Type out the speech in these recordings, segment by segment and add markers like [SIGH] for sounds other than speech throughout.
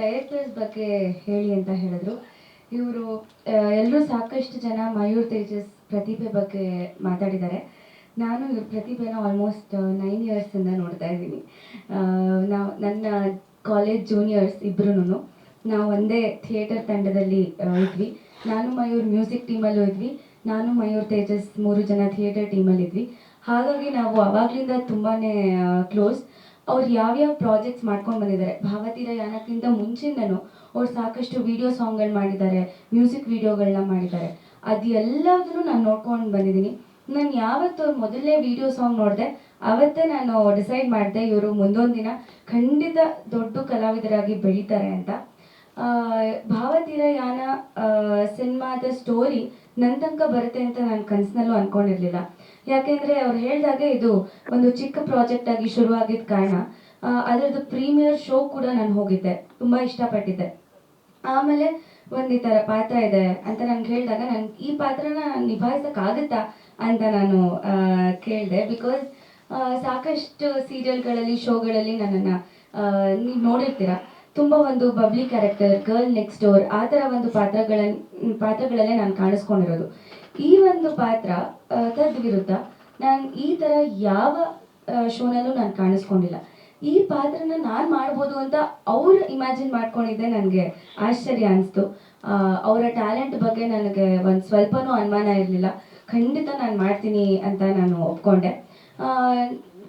Directors ಬಗ್ಗೆ ಹೇಳಿ ಅಂತ ಹೇಳಿದ್ರು. ಇವರು ಎಲ್ಲರೂ ಸಾಕಷ್ಟು ಜನ ಮಯೂರ್ ತೇಜಸ್ ಪ್ರತಿಭೆ ಬಗ್ಗೆ ಮಾತಾಡಿದ್ದಾರೆ. ನಾನು ಇವ್ರ ಪ್ರತಿಭೆನ ಆಲ್ಮೋಸ್ಟ್ ನೈನ್ ಇಯರ್ಸಿಂದ ನೋಡ್ತಾ ಇದ್ದೀನಿ. ನಾವು, ನನ್ನ ಕಾಲೇಜ್ ಜೂನಿಯರ್ಸ್ ಇಬ್ರು ನಾವು ಒಂದೇ ಥಿಯೇಟರ್ ತಂಡದಲ್ಲಿ ಇದ್ವಿ. ನಾನು ಮಯೂರ್ ಮ್ಯೂಸಿಕ್ ಟೀಮಲ್ಲೂ ಇದ್ವಿ. ನಾನು ಮಯೂರ್ ತೇಜಸ್ ಮೂರು ಜನ ಥಿಯೇಟರ್ ಟೀಮಲ್ಲಿ ಇದ್ವಿ ಹಾಗಾಗಿ ನಾವು ಅವಾಗ್ಲಿಂದ ತುಂಬಾ ಕ್ಲೋಸ್ ಅವ್ರು ಯಾವ್ಯಾವ ಪ್ರಾಜೆಕ್ಟ್ಸ್ ಮಾಡ್ಕೊಂಡು ಬಂದಿದ್ದಾರೆ. ಭಾವತೀರ ಯಾನಕ್ಕಿಂತ ಮುಂಚಿಂದನೂ ಅವ್ರು ಸಾಕಷ್ಟು ವಿಡಿಯೋ ಸಾಂಗ್ಗಳು ಮಾಡಿದ್ದಾರೆ ಮ್ಯೂಸಿಕ್ ವಿಡಿಯೋಗಳನ್ನ ಮಾಡಿದ್ದಾರೆ. ಅದೆಲ್ಲದನ್ನು ನಾನು ನೋಡ್ಕೊಂಡು ಬಂದಿದ್ದೀನಿ ನಾನು ಯಾವತ್ತು ಅವ್ರ ಮೊದಲನೇ ವಿಡಿಯೋ ಸಾಂಗ್ ನೋಡಿದೆ, ಅವತ್ತೇ ನಾನು ಡಿಸೈಡ್ ಮಾಡಿದೆ ಇವರು ಮುಂದೊಂದು ದಿನ ಖಂಡಿತ ದೊಡ್ಡ ಕಲಾವಿದರಾಗಿ ಬೆಳೀತಾರೆ ಅಂತ. ಭಾವತೀರ ಯಾನ ಸಿನಿಮಾದ ಸ್ಟೋರಿ ನನ್ನ ತನಕ ಬರುತ್ತೆ ಅಂತ ನಾನು ಕನಸಿನಲ್ಲೂ ಅನ್ಕೊಂಡಿರ್ಲಿಲ್ಲ. ಯಾಕೆಂದ್ರೆ ಅವ್ರು ಹೇಳ್ದಾಗೆ ಇದು ಒಂದು ಚಿಕ್ಕ ಪ್ರಾಜೆಕ್ಟ್ ಆಗಿ ಶುರುವಾಗಿದ್ದ ಕಾರಣ. ಆ, ಅದರದ್ದು ಪ್ರೀಮಿಯರ್ ಶೋ ಕೂಡ ನಾನು ಹೋಗಿದ್ದೆ. ತುಂಬಾ ಇಷ್ಟಪಟ್ಟಿದ್ದೆ. ಆಮೇಲೆ ಒಂದು ಈ ಥರ ಪಾತ್ರ ಇದೆ ಅಂತ ನನ್ಗೆ ಹೇಳಿದಾಗ ನನ್ಗೆ ಈ ಪಾತ್ರನ ನಿಭಾಯಿಸೋಕ್ಕಾಗುತ್ತಾ ಅಂತ ನಾನು ಕೇಳಿದೆ. ಬಿಕಾಸ್ ಸಾಕಷ್ಟು ಸೀರಿಯಲ್ಗಳಲ್ಲಿ ಶೋಗಳಲ್ಲಿ ನನ್ನನ್ನು ನೀವು ನೋಡಿರ್ತೀರ. ತುಂಬ ಒಂದು bubbly character girl next door ಆ ಥರ ಒಂದು ಪಾತ್ರಗಳನ್ನ ಪಾತ್ರಗಳಲ್ಲೇ ನಾನು ಕಾಣಿಸ್ಕೊಂಡಿರೋದು. ಈ ಒಂದು ಪಾತ್ರ ತದ್ ವಿರುದ್ಧ ನಾನು ಈ ಥರ ಯಾವ ಶೋನಲ್ಲೂ ನಾನು ಕಾಣಿಸ್ಕೊಂಡಿಲ್ಲ. ಈ ಪಾತ್ರನ ನಾನು ಮಾಡ್ಬೋದು ಅಂತ ಅವ್ರು ಇಮ್ಯಾಜಿನ್ ಮಾಡ್ಕೊಂಡಿದ್ದೆ ನನಗೆ ಆಶ್ಚರ್ಯ ಅನಿಸ್ತು. ಅವರ ಟ್ಯಾಲೆಂಟ್ ಬಗ್ಗೆ ನನಗೆ ಒಂದು ಸ್ವಲ್ಪನೂ ಅನುಮಾನ ಇರಲಿಲ್ಲ. ಖಂಡಿತ ನಾನು ಮಾಡ್ತೀನಿ ಅಂತ ನಾನು ಒಪ್ಕೊಂಡೆ.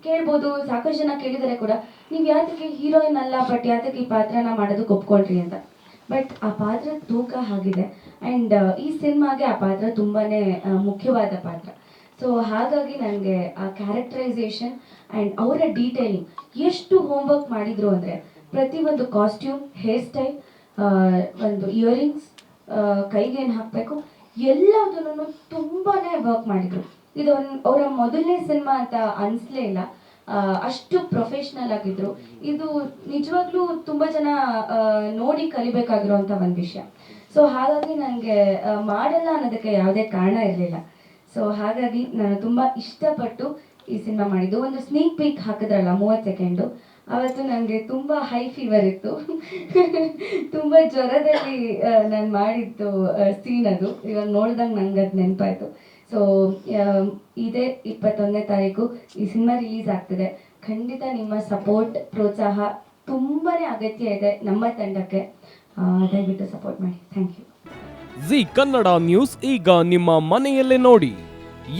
ಕೇಳ್ಬೋದು, ಸಾಕಷ್ಟು ಜನ ಕೇಳಿದರೆ ಕೂಡ ನೀವು ಯಾತಕ್ಕೆ ಹೀರೋಯಿನ್ ಅಲ್ಲ ಬಟ್ ಯಾತಕ್ಕೆ ಈ ಪಾತ್ರನ ಮಾಡೋದಕ್ಕೆ ಒಪ್ಕೊಳ್ರಿ ಅಂತ. ಬಟ್ ಆ ಪಾತ್ರ ತೂಕ ಆಗಿದೆ ಆ್ಯಂಡ್ ಈ ಸಿನಿಮಾಗೆ ಆ ಪಾತ್ರ ತುಂಬಾ ಮುಖ್ಯವಾದ ಪಾತ್ರ. ಸೊ ಹಾಗಾಗಿ ನನಗೆ ಆ ಕ್ಯಾರೆಕ್ಟರೈಸೇಷನ್ ಆ್ಯಂಡ್ ಅವರ ಡೀಟೇಲಿಂಗ್ ಎಷ್ಟು ಹೋಮ್ವರ್ಕ್ ಮಾಡಿದ್ರು ಅಂದರೆ ಪ್ರತಿಯೊಂದು ಕಾಸ್ಟ್ಯೂಮ್ ಹೇರ್ ಸ್ಟೈಲ್ ಒಂದು ಇಯರಿಂಗ್ಸ್ ಕೈಗೆ ಏನು ಹಾಕಬೇಕು, ಎಲ್ಲದನ್ನು ತುಂಬಾ ವರ್ಕ್ ಮಾಡಿದ್ರು. ಇದು ಅವರ ಮೊದಲನೇ ಸಿನಿಮಾ ಅಂತ ಅನ್ಸ್ಲೇ ಇಲ್ಲ. ಅಷ್ಟು ಪ್ರೊಫೆಷ್ನಲ್ ಆಗಿದ್ರು. ಇದು ನಿಜವಾಗ್ಲೂ ತುಂಬಾ ಜನ ನೋಡಿ ಕಲಿಬೇಕಾಗಿರುವಂತ ಒಂದು ವಿಷಯ. ಸೊ ಹಾಗಾಗಿ ನನಗೆ ಮಾಡಲ್ಲ ಅನ್ನೋದಕ್ಕೆ ಯಾವುದೇ ಕಾರಣ ಇರಲಿಲ್ಲ. ಸೊ ಹಾಗಾಗಿ ನಾನು ತುಂಬಾ ಇಷ್ಟಪಟ್ಟು ಈ ಸಿನಿಮಾ ಮಾಡಿದ್ದು. ಒಂದು ಸ್ನೀಕ್ ಪೀಕ್ ಹಾಕಿದ್ರಲ್ಲ ಮೂವತ್ತು ಸೆಕೆಂಡು ಅವತ್ತು ನನಗೆ ತುಂಬ ಹೈ ಫೀವರ್ ಇತ್ತು. [LAUGHS] ತುಂಬ ಜ್ವರದಲ್ಲಿ ನಾನು ಮಾಡಿದ್ದು ಸೀನ್ ಅದು. ಇವಾಗ ನೋಡಿದಾಗ ನಂಗೆ ಅದು ನೆನಪಾಯಿತು. ಸೊ ಇದೇ ಇಪ್ಪತ್ತೊಂದನೇ ತಾರೀಕು ಈ ಸಿನಿಮಾ ರಿಲೀಸ್ ಆಗ್ತಿದೆ. ಖಂಡಿತ ನಿಮ್ಮ ಸಪೋರ್ಟ್ ಪ್ರೋತ್ಸಾಹ ತುಂಬಾ ಅಗತ್ಯ ಇದೆ ನಮ್ಮ ತಂಡಕ್ಕೆ. ದಯವಿಟ್ಟು ಸಪೋರ್ಟ್ ಮಾಡಿ. Thank you Zee Kannada news ಈಗ ನಿಮ್ಮ ಮನೆಯಲ್ಲೇ ನೋಡಿ.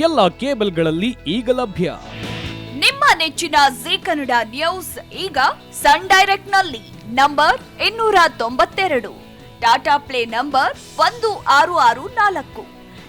ಎಲ್ಲ ಕೇಬಲ್ಗಳಲ್ಲಿ ಈಗ ಲಭ್ಯ. ನಿಮ್ಮ ನೆಚ್ಚಿನ ಜಿ ಕನ್ನಡ ನ್ಯೂಸ್ ಈಗ ಸನ್ ಡೈರೆಕ್ಟ್ನಲ್ಲಿ ನಂಬರ್ ಇನ್ನೂರ ತೊಂಬತ್ತೆರಡು. ಟಾಟಾ ಪ್ಲೇ ನಂಬರ್ ಒಂದು ಆರು ಆರು ನಾಲ್ಕು.